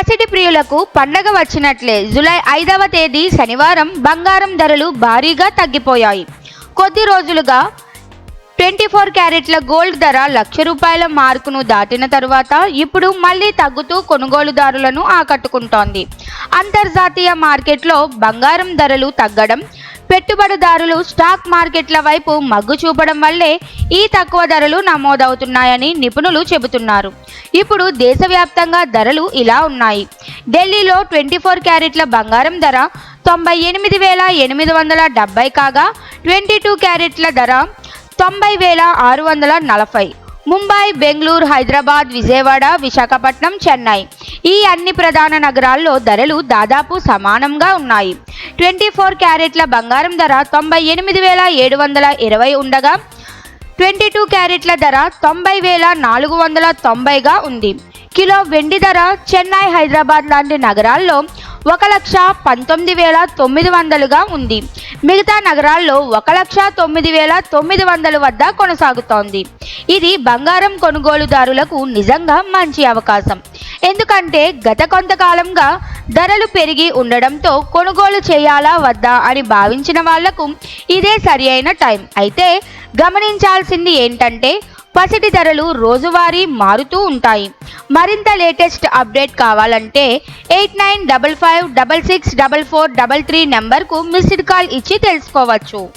పసిటి ప్రియులకు పండగ వచ్చినట్లే. జులై ఐదవ తేదీ శనివారం బంగారం ధరలు భారీగా తగ్గిపోయాయి. కొద్ది రోజులుగా ట్వంటీ ఫోర్ క్యారెట్ల గోల్డ్ ధర లక్ష రూపాయల మార్కును దాటిన తరువాత ఇప్పుడు మళ్ళీ తగ్గుతూ కొనుగోలుదారులను ఆకట్టుకుంటోంది. అంతర్జాతీయ మార్కెట్లో బంగారం ధరలు తగ్గడం పెట్టుబడిదారులు స్టాక్ మార్కెట్ల వైపు మగ్గు చూపడం వల్లే ఈ తక్కువ ధరలు నమోదవుతున్నాయని నిపుణులు చెబుతున్నారు. ఇప్పుడు దేశవ్యాప్తంగా ధరలు ఇలా ఉన్నాయి. ఢిల్లీలో ట్వంటీ ఫోర్ క్యారెట్ల బంగారం ధర తొంభై ఎనిమిది వేల ఎనిమిది వందల డెబ్బై కాగా ట్వంటీ టూ క్యారెట్ల ధర తొంభై వేల ఆరు వందల నలభై. ముంబై బెంగళూరు హైదరాబాద్ విజయవాడ విశాఖపట్నం చెన్నై ఈ అన్ని ప్రధాన నగరాల్లో ధరలు దాదాపు సమానంగా ఉన్నాయి. ట్వంటీ ఫోర్ క్యారెట్ల బంగారం ధర తొంభై ఎనిమిది వేల ఏడు వందల ఇరవై ఉండగా ట్వంటీ టూ క్యారెట్ల ధర తొంభై వేల నాలుగు వందల తొంభైగా ఉంది. కిలో వెండి ధర చెన్నై హైదరాబాద్ లాంటి నగరాల్లో ఒక లక్ష పంతొమ్మిది వేల తొమ్మిది వందలుగా ఉంది. మిగతా నగరాల్లో ఒక లక్ష తొమ్మిది వేల తొమ్మిది వందల వద్ద కొనసాగుతోంది. ఇది బంగారం కొనుగోలుదారులకు నిజంగా మంచి అవకాశం. ఎందుకంటే గత కొంతకాలంగా ధరలు పెరిగి ఉండడంతో కొనుగోలు చేయాలా వద్దా అని భావించిన వాళ్ళకు ఇదే సరి అయిన టైం. అయితే గమనించాల్సింది ఏంటంటే పసిటి ధరలు రోజువారీ మారుతూ ఉంటాయి. మరింత లేటెస్ట్ అప్డేట్ కావాలంటే eight nine double five double six double four double three నెంబర్కు మిస్డ్ కాల్ ఇచ్చి తెలుసుకోవచ్చు.